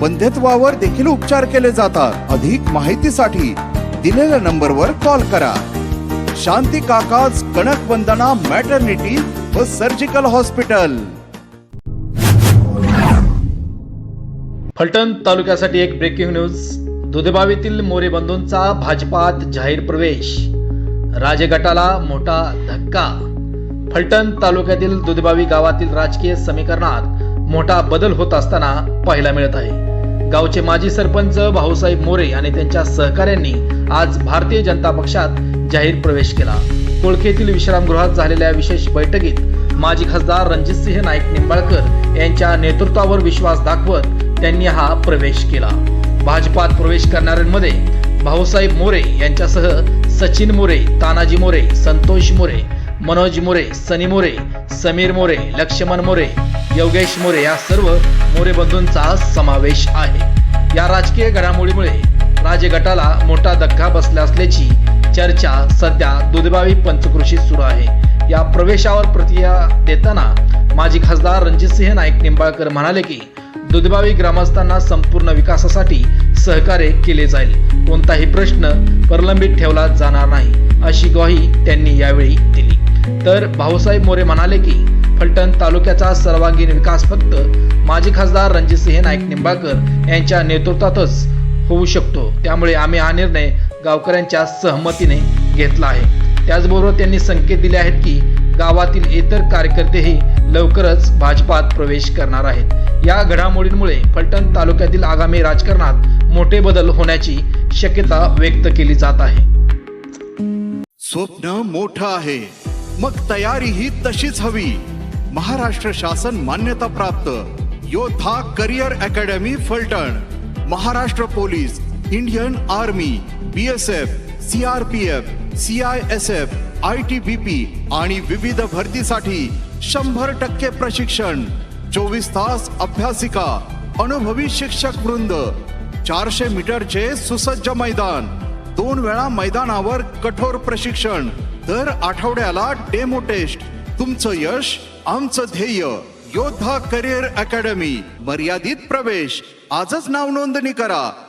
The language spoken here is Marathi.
बंध्यत्वावर देखील उपचार केले जातात. अधिक माहितीसाठी दिलेल्या नंबरवर कॉल करा. शांती काकाज कणक वंदना मॅटर्निटी व सर्जिकल हॉस्पिटल फलटण तालुक्यासाठी एक ब्रेकिंग न्यूज दुधबावीतील मोरे बंधूंचा भाजपात जाहीर प्रवेश. राजगटाला मोठा धक्का. फलटण तालुक्यातील दुधबावी गावातील राजकीय समीकरणात मोठा बदल होत असताना पाहायला मिळत आहे. गावचे माजी सरपंच भाऊसाहेब मोरे आणि त्यांच्या सहकाऱ्यांनी आज भारतीय जनता पक्षात जाहीर प्रवेश केला. कोळखेतील विश्रामगृहात झालेल्या विशेष बैठकीत माजी खासदार रणजितसिंह नाईक निंबाळकर यांच्या नेतृत्वावर विश्वास दाखवत त्यांनी हा प्रवेश केला. भाजपात प्रवेश करणाऱ्यांमध्ये भाऊसाहेब मोरे यांच्यासह सचिन मोरे तानाजी मोरे संतोष मोरे मनोज मोरे सनी मोरे समीर मोरे लक्ष्मण मोरे योगेश मोरे या सर्व मोरे बंधूंचा समावेश आहे. या राजकीय घडामोडीमुळे राजगटाला मोठा धक्का बसला असल्याची चर्चा सध्या दुधबावी पंचकृषीत सुरू आहे. या प्रवेशावर प्रतिक्रिया देताना माजी खासदार रणजितसिंह नाईक निंबाळकर म्हणाले की दुधबावी ग्रामस्थांना संपूर्ण विकासासाठी सहकार्य केले जाईल. कोणताही प्रश्न प्रलंबित ठेवला जाणार नाही अशी ग्वाही त्यांनी यावेळी दिली. तर भाऊसाहेब मोरे म्हणाले की फलटण तालुक्याचा सर्वांगीण विकास फक्त माजी खासदार रणजितसिंह नाईक निंबाळकर यांच्या नेतृत्वातच होऊ शकतो. त्यामुळे आम्ही हा निर्णय गावकऱ्यांच्या सहमतीने घेतला आहे. त्याचबरोबर त्यांनी संकेत दिले आहेत की गावातील इतर कार्यकर्तेही लवकरच भाजपात प्रवेश करणार आहेत. या घडामोडींमुळे फलटण तालुक्यातील आगामी राजकारणात मोठे बदल होण्याची शक्यता व्यक्त केली जात आहे. स्वप्न मोठं आहे. मग तयारी ही तशीच हवी. महाराष्ट्र शासन मान्यता प्राप्त. Yoddha career academy Phaltan. Maharashtra police Indian army B S F C R P F C I S F I T B P आणि विविध भरतीसाठी शंभर टक्के प्रशिक्षण. चोवीस तास अभ्यासिका अनुभवी शिक्षक वृंद. चारशे मीटरचे सुसज्ज मैदान. दोन वेळा मैदानावर कठोर प्रशिक्षण दर आठवड्याला डेमो टेस्ट तुमचं यश आमचं ध्येय. योद्धा करिअर अकॅडमी मर्यादित प्रवेश. आजच नाव नोंदणी करा.